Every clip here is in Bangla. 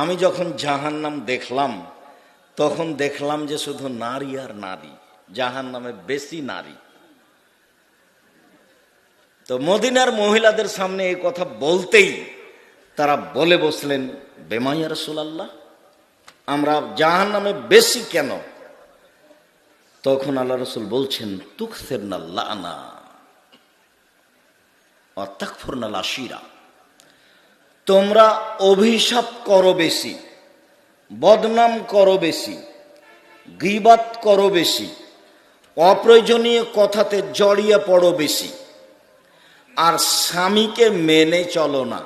আমি যখন জাহান্নাম দেখলাম, তখন দেখলাম যে শুধু নারী আর নারী জাহান নামে বেশি নারী। তো মদিনার মহিলাদের সামনে এই কথা বলতেই তারা বলে বসলেন বেমাইয়া রসুলাল্লাহ, আমরা জাহান নামে বেশি কেন? তখন আল্লাহ রসুল বলছেন তুকসের না লানা অত্যাকফর না লাশিরা তোমরা অভিশাপ করো বেশি, বদনাম করো বেশি গিবাত করো বেশি, অপ্রয়োজনীয় কথাতে জড়িয়ে পড়ো বেশি, আর স্বামীকে মেনে চলো না।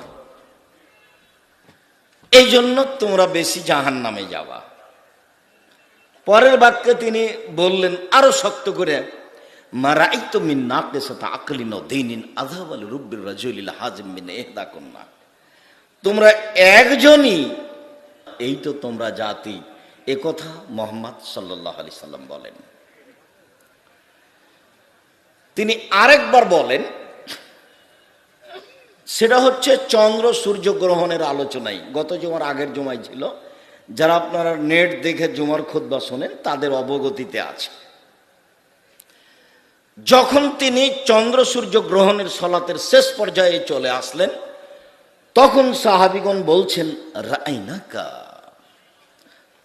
এই জন্য তোমরা বেশি জাহান নামে যাওয়া পরের বাক্যে তিনি বললেন, আরও শক্ত করে মারাই তো মিন নাকে সাথে আকলিন দিনিন আধাব আল রুব্বির রাজুলিল হাজিম মিন এহদা কন্যা তোমরা একজনই, এই তো তোমরা জাতি। এ কথা মোহাম্মদ সাল্লাহ আলি সাল্লাম বলেন। তিনি আরেকবার বলেন, সেটা হচ্ছে চন্দ্র সূর্য গ্রহণের আলোচনায় গত জমার আগের জমায় ছিল। যারা আপনারা নেট দেখে জুমার খুদ্া শোনেন, তাদের অবগতিতে আছে। যখন তিনি চন্দ্র সূর্য গ্রহণের সলাতের শেষ পর্যায়ে চলে আসলেন তখন সাহাবিগণ বলছেন রাইনাকা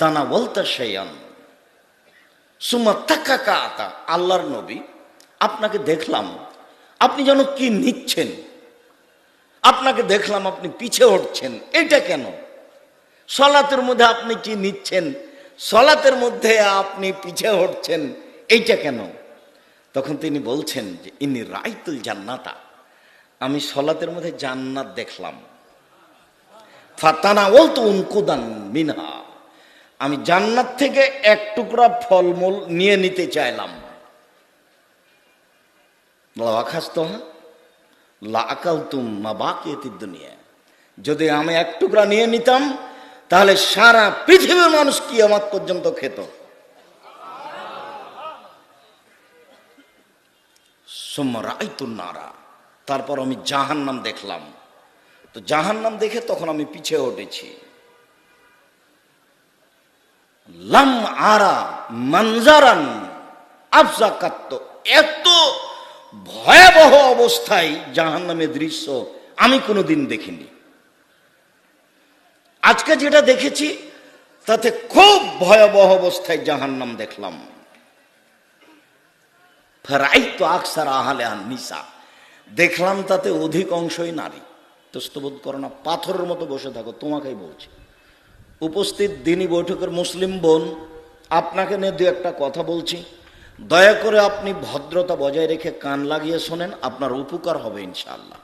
তানা বলতা সেয়ান সুমা তাকা কাতা আল্লাহর নবী, আপনাকে দেখলাম, আপনি যেন কি নিচ্ছেন? আপনাকে দেখলাম আপনি পিছে উঠছেন, এটা কেন? সলাতের মধ্যে আপনি কি নিচ্ছেন? সলাতের মধ্যে আপনি পিছে হটছেন এইটা কেন? তখন তিনি বলছেন যে ইনি রাইতুল জান্নাতা, আমি সলাতের মধ্যে জান্নাত দেখলাম। ফাতানা বলতো উনকুদান মিনহা। আমি জান্নাত থেকে এক টুকরা ফলমূল নিয়ে নিতে চাইলাম। তো বাকি দুনিয়া। যদি আমি এক টুকরা নিয়ে নিতাম, তাহলে সারা পৃথিবীর মানুষ কি আমার পর্যন্ত খেত। নারা। তারপর আমি জাহান্নাম দেখলাম। তো জাহান্নাম দেখে তখন আমি পিছিয়ে উঠেছি। লাম আরা মঞ্জারান আফজা কাত্ত। এত ভয়াবহ অবস্থায় জাহান্নামের দৃশ্য আমি কোনোদিন দেখিনি। আজকে যেটা দেখেছি, তাতে খুব ভয়াবহ অবস্থায় জাহান্নাম দেখলাম। ফেরাই তো আকসার আহালে নিসা দেখলাম তাতে অধিক অংশই নারী। তোস্তবোধ করো না, পাথরের মতো বসে থাকো, তোমাকেই বলছি। উপস্থিত দিনী বৈঠকের মুসলিম বোন, আপনাকে নিয়ে দু একটা কথা বলছি। দয়া করে আপনি ভদ্রতা বজায় রেখে কান লাগিয়ে শোনেন, আপনার উপকার হবে ইনশাআল্লাহ।